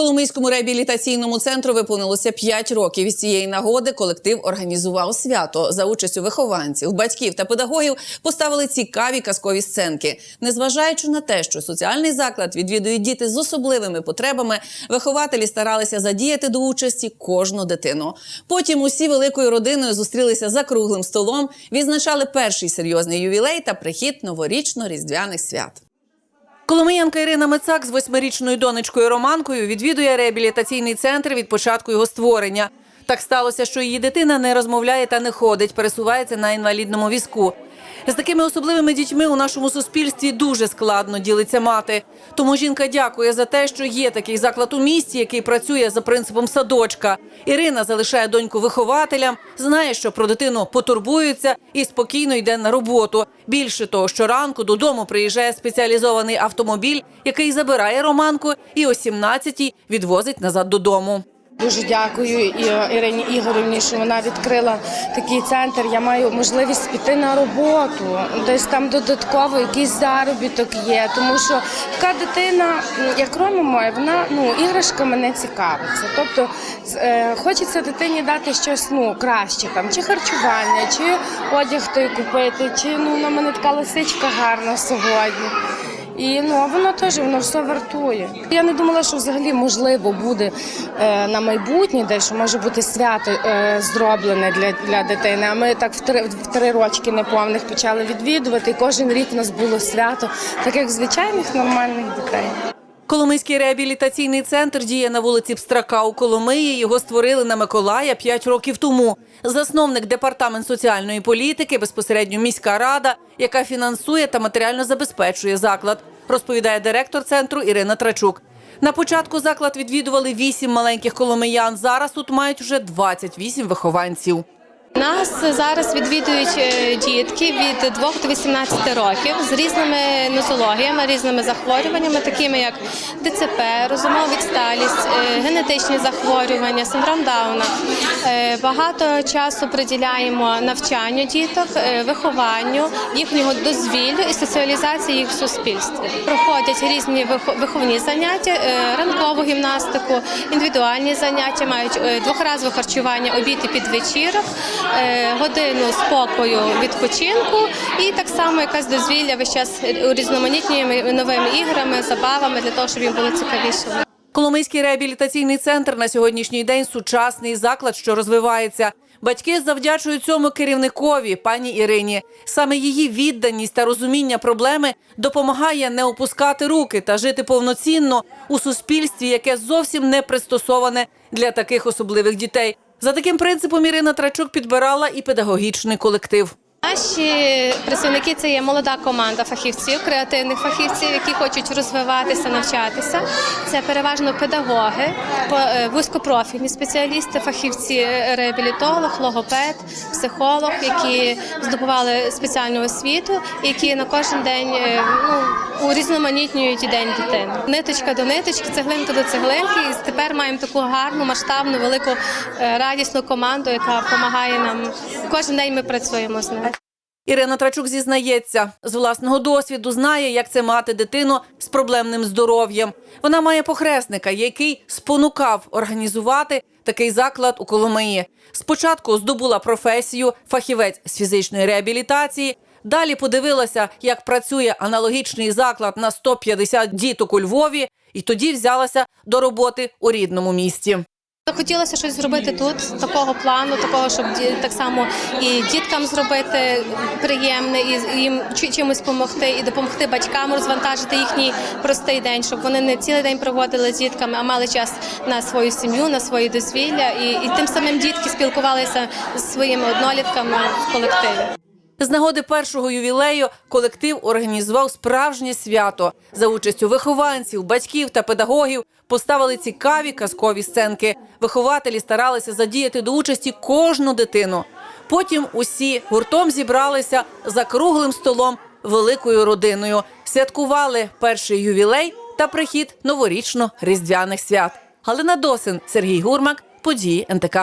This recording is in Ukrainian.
Коломийському реабілітаційному центру виповнилося 5 років. Із цієї нагоди колектив організував свято за участю вихованців, батьків та педагогів. Поставили цікаві казкові сценки. Незважаючи на те, що соціальний заклад відвідують діти з особливими потребами, вихователі старалися задіяти до участі кожну дитину. Потім усі великою родиною зустрілися за круглим столом, відзначали перший серйозний ювілей та прихід новорічно-різдвяних свят. Коломиянка Ірина Мицак з восьмирічною донечкою Романкою відвідує реабілітаційний центр від початку його створення. Так сталося, що її дитина не розмовляє та не ходить, пересувається на інвалідному візку. З такими особливими дітьми у нашому суспільстві дуже складно ділиться мати. Тому жінка дякує за те, що є такий заклад у місті, який працює за принципом садочка. Ірина залишає доньку вихователям, знає, що про дитину потурбуються і спокійно йде на роботу. Більше того, щоранку додому приїжджає спеціалізований автомобіль, який забирає Романку і о 17-й відвозить назад додому. Дуже дякую І- Ірині Ігорівні, що вона відкрила такий центр. Я маю можливість піти на роботу, десь там додатково якийсь заробіток є. Тому що така дитина, як Рома моя, вона ну іграшками не цікавиться. Тобто е, хочеться дитині дати щось ну краще, там чи харчування, чи одяг той купити, чи ну на мене така лисичка гарна сьогодні. І ну воно теж воно все вартує. Я не думала, що взагалі можливо буде е, на майбутнє, де що може бути свято е, зроблене для, для дитини. А ми так в три в три рочки неповних почали відвідувати. І кожен рік у нас було свято, так як звичайних нормальних дітей. Коломийський реабілітаційний центр діє на вулиці Пстрака у Коломиї. Його створили на Миколая 5 років тому. Засновник департамент соціальної політики, безпосередньо міська рада, яка фінансує та матеріально забезпечує заклад, розповідає директор центру Ірина Трачук. На початку заклад відвідували 8 маленьких коломиян. Зараз тут мають вже 28 вихованців. Нас зараз відвідують е, дітки від 2 до 18 років з різними нозологіями, різними захворюваннями, такими як ДЦП, розумова відсталість, е, генетичні захворювання, синдром Дауна. Е, Багато часу приділяємо навчанню діток, вихованню, їхнього дозвіллю і соціалізації їх в суспільстві. Проходять різні вих- виховні заняття, ранкову гімнастику, індивідуальні заняття, мають двохразове харчування, обід і підвечірок, годину спокою відпочинку і так само якась дозвілля весь час урізноманітнюємо новими іграми, забавами для того, щоб їм було цікавіше. Коломийський реабілітаційний центр на сьогоднішній день сучасний заклад, що розвивається. Батьки завдячують цьому керівникові, пані Ірині. Саме її відданість та розуміння проблеми допомагає не опускати руки та жити повноцінно у суспільстві, яке зовсім не пристосоване для таких особливих дітей. За таким принципом Ірина Трачук підбирала і педагогічний колектив. Наші працівники це є молода команда фахівців, креативних фахівців, які хочуть розвиватися, навчатися. Це переважно педагоги, е, вузькопрофільні спеціалісти, фахівці, е, реабілітолог, логопед, психолог, які здобували спеціальну освіту, які на кожен день е, ну, урізноманітнюють день дитини. Ниточка до ниточки, цеглинка до цеглинки. І тепер маємо таку гарну, масштабну, велику радісну команду, яка допомагає нам. Кожен день ми працюємо з ними. Ірина Трачук зізнається, з власного досвіду знає, як це мати дитину з проблемним здоров'ям. Вона має похресника, який спонукав організувати такий заклад у Коломиї. Спочатку здобула професію фахівець з фізичної реабілітації. Далі подивилася, як працює аналогічний заклад на 150 діток у Львові, і тоді взялася до роботи у рідному місті. Хотілося щось зробити тут, такого плану, такого, щоб так само і діткам зробити приємне, і їм чи- чимось допомогти, і допомогти батькам розвантажити їхній простий день, щоб вони не цілий день проводили з дітками, а мали час на свою сім'ю, на свої дозвілля, і, і тим самим дітки спілкувалися з своїми однолітками в колективі. З нагоди першого ювілею колектив організував справжнє свято за участю вихованців, батьків та педагогів. Поставили цікаві казкові сценки. Вихователі старалися задіяти до участі кожну дитину. Потім усі гуртом зібралися за круглим столом великою родиною. Святкували перший ювілей та прихід новорічно-різдвяних свят. Галина Досин, Сергій Гурмак, події НТК.